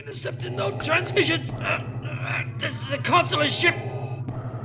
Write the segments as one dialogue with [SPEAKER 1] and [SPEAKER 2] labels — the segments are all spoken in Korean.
[SPEAKER 1] Intercepted no transmissions. Uh, uh, this is a consular ship.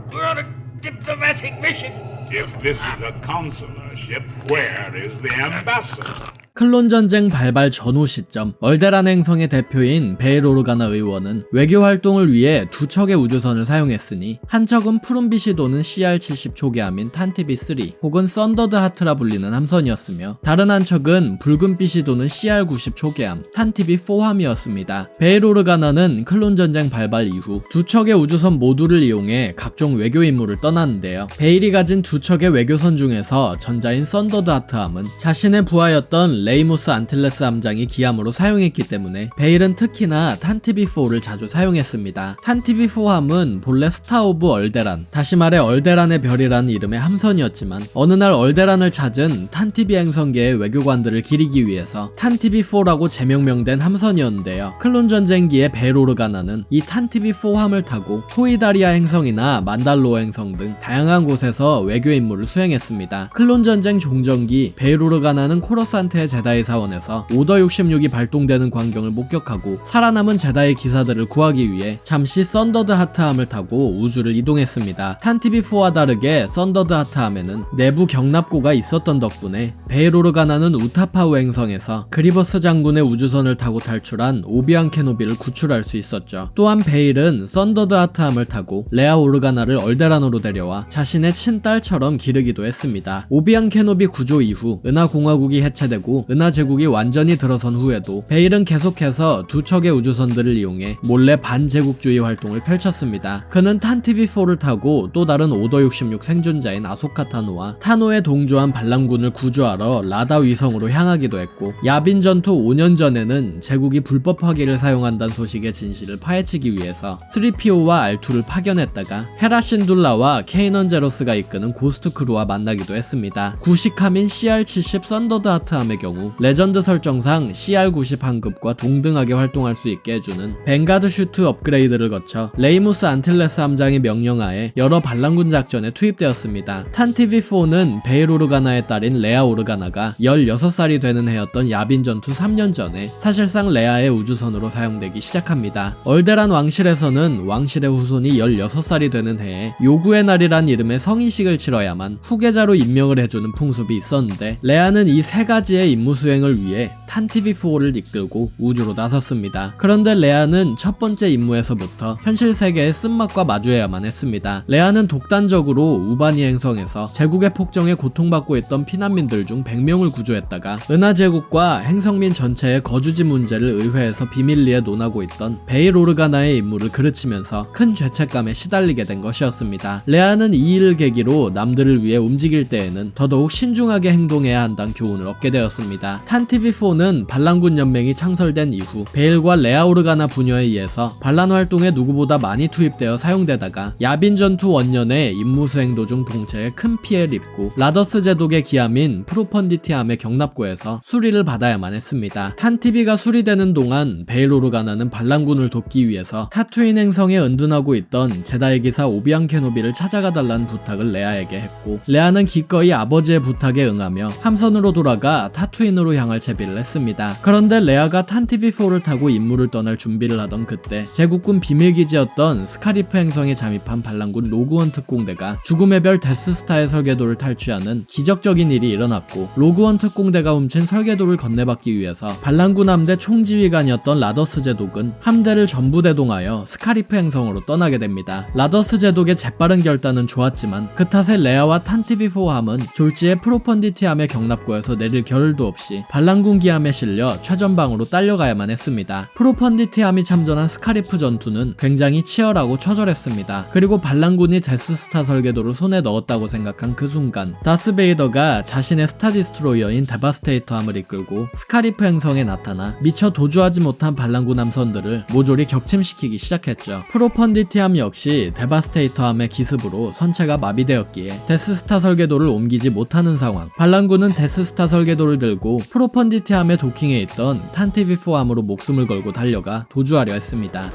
[SPEAKER 1] We're on a diplomatic mission.
[SPEAKER 2] If this is a consular ship, where is the ambassador?
[SPEAKER 3] 클론 전쟁 발발 전후 시점 얼데란 행성의 대표인 베이로르가나 의원은 외교 활동을 위해 두 척의 우주선을 사용했으니 한 척은 푸른빛이 도는 CR-70 초계함인 탄티비-3 혹은 썬더드 하트라 불리는 함선이었으며 다른 한 척은 붉은빛이 도는 CR-90 초계함 탄티비-4함이었습니다. 베이로르가나는 클론 전쟁 발발 이후 두 척의 우주선 모두를 이용해 각종 외교 임무를 떠났는데요. 베일이 가진 두 척의 외교선 중에서 전자인 썬더드 하트함은 자신의 부하였던 레이모스 안틸레스 함장이 기함으로 사용했기 때문에 베일은 특히나 탄티비4를 자주 사용했습니다. 탄티비4 함은 본래 스타 오브 얼데란, 다시 말해 얼데란의 별이라는 이름의 함선이었지만 어느 날 얼데란을 찾은 탄티비 행성계의 외교관들을 기리기 위해서 탄티비4라고 제명명된 함선이었는데요. 클론 전쟁기의 베로르가나는 이 탄티비4 함을 타고 토이다리아 행성이나 만달로 행성 등 다양한 곳에서 외교 임무를 수행했습니다. 클론 전쟁 종전기 베로르가나는 코러산트의 제다이 사원에서 오더 66이 발동되는 광경을 목격하고 살아남은 제다의 기사들을 구하기 위해 잠시 썬더드 하트함을 타고 우주를 이동했습니다. 탄티비4와 다르게 썬더드 하트함에는 내부 경납고가 있었던 덕분에 베이로르가 나는 우타파우 행성에서 그리버스 장군의 우주선을 타고 탈출한 오비안 케노비를 구출할 수 있었죠. 또한 베일은 썬더드 하트함을 타고 레아 오르가나를 얼데란으로 데려와 자신의 친딸처럼 기르기도 했습니다. 오비안 케노비 구조 이후 은하 공화국이 해체되고 은하 제국이 완전히 들어선 후에도 베일은 계속해서 두 척의 우주선들을 이용해 몰래 반제국주의 활동을 펼쳤습니다. 그는 탄티비4를 타고 또 다른 오더 66 생존자인 아소카 타노와 타노의 동조한 반란군을 구조하러 라다 위성으로 향하기도 했고 야빈 전투 5년 전에는 제국이 불법 화기를 사용한다는 소식의 진실을 파헤치기 위해서 3PO와 R2를 파견했다가 헤라 신둘라와 케이넌 제로스가 이끄는 고스트 크루와 만나기도 했습니다. 구식함인 CR-70 썬더드 하트함의 경우 레전드 설정상 CR-90 한급과 동등하게 활동할 수 있게 해주는 뱅가드 슈트 업그레이드를 거쳐 레이모스 안틸레스 함장의 명령하에 여러 반란군 작전에 투입되었습니다. 탄티비4는 베이로르가나의 딸인 레아 오르가나가 16살이 되는 해였던 야빈 전투 3년 전에 사실상 레아의 우주선으로 사용되기 시작합니다. 얼데란 왕실에서는 왕실의 후손이 16살이 되는 해에 요구의 날이란 이름의 성인식을 치러야만 후계자로 임명을 해주는 풍습이 있었는데 레아는 이 세 가지의 임무 수행을 위해 탄티비4를 이끌고 우주로 나섰습니다. 그런데 레아는 첫 번째 임무에서부터 현실 세계의 쓴맛과 마주해야만 했습니다. 레아는 독단적으로 우바니 행성에서 제국의 폭정에 고통받고 있던 피난민들 중 100명을 구조했다가 은하 제국과 행성민 전체의 거주지 문제를 의회에서 비밀리에 논하고 있던 베이로르가나의 임무를 그르치면서 큰 죄책감에 시달리게 된 것이었습니다. 레아는 이 일을 계기로 남들을 위해 움직일 때에는 더더욱 신중하게 행동해야 한다는 교훈을 얻게 되었습니다. 탄티비4는 반란군 연맹이 창설된 이후 베일과 레아오르가나 부녀에 의해서 반란 활동에 누구보다 많이 투입되어 사용되다가 야빈 전투 원년에 임무 수행 도중 동체에 큰 피해를 입고 라더스 제독의 기함인 프로펀디티함의 경납고에서 수리를 받아야만 했습니다. 탄티비가 수리되는 동안 베일오르가나는 반란군을 돕기 위해서 타투인 행성에 은둔하고 있던 제다의 기사 오비앙 케노비를 찾아가 달라는 부탁을 레아에게 했고 레아는 기꺼이 아버지의 부탁에 응하며 함선으로 돌아가 타투인 으로 향할 채비를 했습니다. 그런데 레아가 탄티비4를 타고 임무를 떠날 준비를 하던 그때 제국군 비밀기지였던 스카리프 행성에 잠입한 반란군 로그원 특공대가 죽음의 별 데스스타의 설계도를 탈취하는 기적적인 일이 일어났고 로그원 특공대가 훔친 설계도를 건네받기 위해서 반란군 함대 총지휘관이었던 라더스 제독은 함대를 전부 대동하여 스카리프 행성으로 떠나게 됩니다. 라더스 제독의 재빠른 결단은 좋았지만 그 탓에 레아와 탄티비4 함은 졸지에 프로펀디티 함의 경납고에서 내릴 겨를도 없이 반란군 기함에 실려 최전방으로 딸려가야만 했습니다. 프로펀디티 함이 참전한 스카리프 전투는 굉장히 치열하고 처절했습니다. 그리고 반란군이 데스스타 설계도를 손에 넣었다고 생각한 그 순간 다스베이더가 자신의 스타디스트로이어인 데바스테이터 함을 이끌고 스카리프 행성에 나타나 미처 도주하지 못한 반란군 함선들을 모조리 격침시키기 시작했죠. 프로펀디티 함 역시 데바스테이터 함의 기습으로 선체가 마비되었기에 데스스타 설계도를 옮기지 못하는 상황. 반란군은 데스스타 설계도를 들고 프로펀디티 함에 도킹해 있던 탄티비프 함으로 목숨을 걸고 달려가 도주하려 했습니다.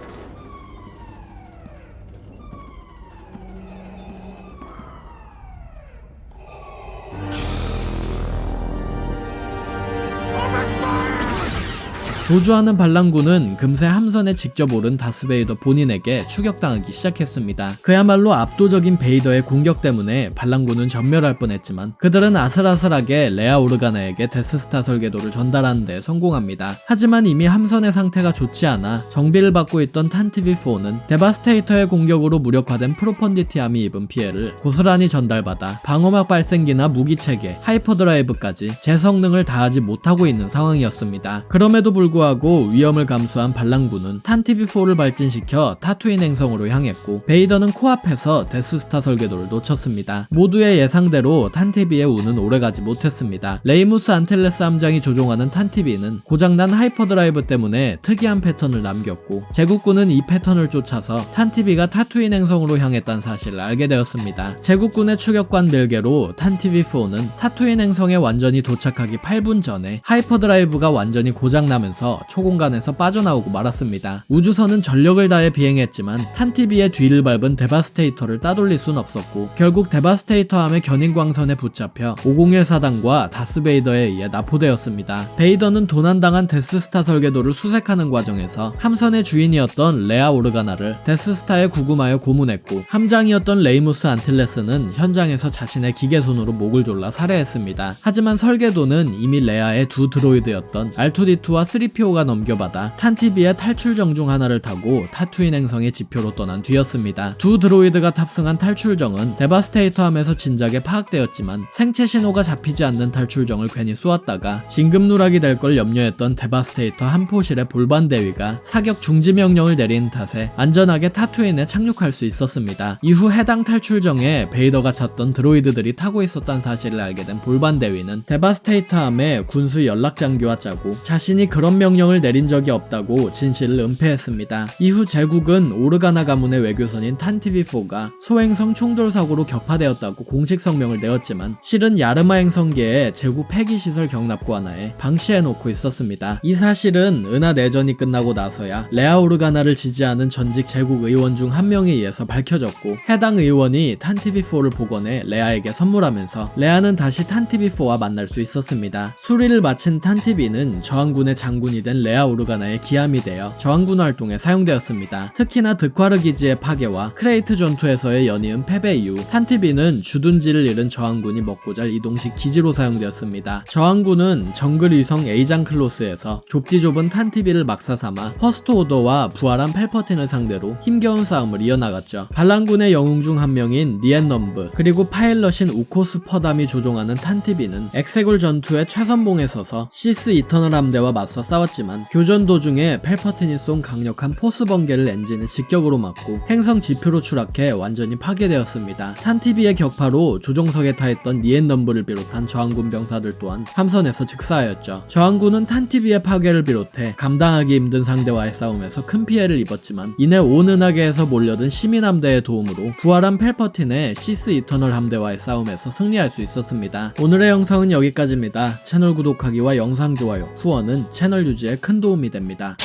[SPEAKER 3] 도주하는 반란군은 금세 함선에 직접 오른 다스베이더 본인에게 추격당하기 시작했습니다. 그야말로 압도적인 베이더의 공격 때문에 반란군은 전멸할 뻔했지만 그들은 아슬아슬하게 레아 오르가나에게 데스스타 설계도를 전달하는 데 성공합니다. 하지만 이미 함선의 상태가 좋지 않아 정비를 받고 있던 탄티비4는 데바스테이터의 공격으로 무력화된 프로펀디티함이 입은 피해를 고스란히 전달받아 방어막 발생기나 무기 체계, 하이퍼드라이브까지 제 성능을 다하지 못하고 있는 상황이었습니다. 그럼에도 불구하고 위험을 감수한 반란군은 탄티비4를 발진시켜 타투인 행성으로 향했고 베이더는 코앞에서 데스스타 설계도를 놓쳤습니다. 모두의 예상대로 탄티비의 운은 오래가지 못했습니다. 레이무스 안텔레스 함장이 조종하는 탄티비는 고장난 하이퍼드라이브 때문에 특이한 패턴을 남겼고 제국군은 이 패턴을 쫓아서 탄티비가 타투인 행성으로 향했다는 사실을 알게 되었습니다. 제국군의 추격관 별개로 탄티비4는 타투인 행성에 완전히 도착하기 8분 전에 하이퍼드라이브가 완전히 고장나면서 초공간에서 빠져나오고 말았습니다. 우주선은 전력을 다해 비행했지만 탄티비의 뒤를 밟은 데바스테이터를 따돌릴 순 없었고 결국 데바스테이터함의 견인광선에 붙잡혀 501 사단과 다스베이더에 의해 납포되었습니다. 베이더는 도난당한 데스스타 설계도를 수색하는 과정에서 함선의 주인이었던 레아 오르가나를 데스스타에 구금하여 고문했고 함장이었던 레이무스 안틸레스는 현장에서 자신의 기계손으로 목을 졸라 살해했습니다. 하지만 설계도는 이미 레아의 두 드로이드였던 R2D2와 3PO 가 넘겨받아 탄티비의 탈출정 중 하나를 타고 타투인 행성의 지표로 떠난 뒤였습니다. 두 드로이드가 탑승한 탈출정은 데바스테이터 함에서 진작에 파악되었지만 생체 신호가 잡히지 않는 탈출정을 괜히 쏘았다가 진급누락이 될 걸 염려했던 데바스테이터 한 포실의 볼반 대위가 사격 중지 명령을 내린 탓에 안전하게 타투인에 착륙할 수 있었습니다. 이후 해당 탈출정에 베이더가 찾던 드로이드들이 타고 있었다는 사실을 알게 된 볼반 대위는 데바스테이터 함의 군수 연락 장교와 짜고 자신이 그런 명령을 내린 적이 없다고 진실을 은폐했습니다. 이후 제국은 오르가나 가문의 외교선인 탄티비4가 소행성 충돌 사고로 격파되었다고 공식 성명을 내었지만 실은 야르마 행성계의 제국 폐기시설 경납고 하나에 방치해놓고 있었습니다. 이 사실은 은하 내전이 끝나고 나서야 레아 오르가나를 지지하는 전직 제국 의원 중 한 명에 의해서 밝혀졌고 해당 의원이 탄티비4를 복원해 레아에게 선물하면서 레아는 다시 탄티비4와 만날 수 있었습니다. 수리를 마친 탄티비는 저항군의 장군 이 된 레아 오르가나의 기함이 되어 저항군 활동에 사용되었습니다. 특히나 득화르 기지의 파괴와 크레이트 전투에서의 연이은 패배 이후 탄티비는 주둔지를 잃은 저항군이 먹고 잘 이동식 기지로 사용되었습니다. 저항군은 정글 위성 에이장 클로스에서 좁디 좁은 탄티비를 막사 삼아 퍼스트 오더와 부활한 펠퍼틴을 상대로 힘겨운 싸움을 이어나갔죠. 반란군의 영웅 중 한 명인 니엔넘브 그리고 파일럿인 우코스 퍼담이 조종하는 탄티비는 엑세골 전투의 최선봉에 서서 시스 이터널 함대와 맞서 싸웠 지만 교전 도중에 펠퍼틴이 쏜 강력한 포스 번개를 엔진의 직격으로 맞고 행성 지표로 추락해 완전히 파괴되었습니다. 탄티비의 격파로 조종석에 타있던 니엔넘브를 비롯한 저항군 병사들 또한 함선에서 즉사하였죠. 저항군은 탄티비의 파괴를 비롯해 감당하기 힘든 상대와의 싸움에서 큰 피해를 입었지만 이내 온 은하계에서 몰려든 시민 함대의 도움으로 부활한 펠퍼틴의 시스 이터널 함대와의 싸움에서 승리할 수 있었습니다. 오늘의 영상은 여기까지입니다. 채널 구독하기와 영상 좋아요, 후원은 채널 유지에 큰 도움이 됩니다.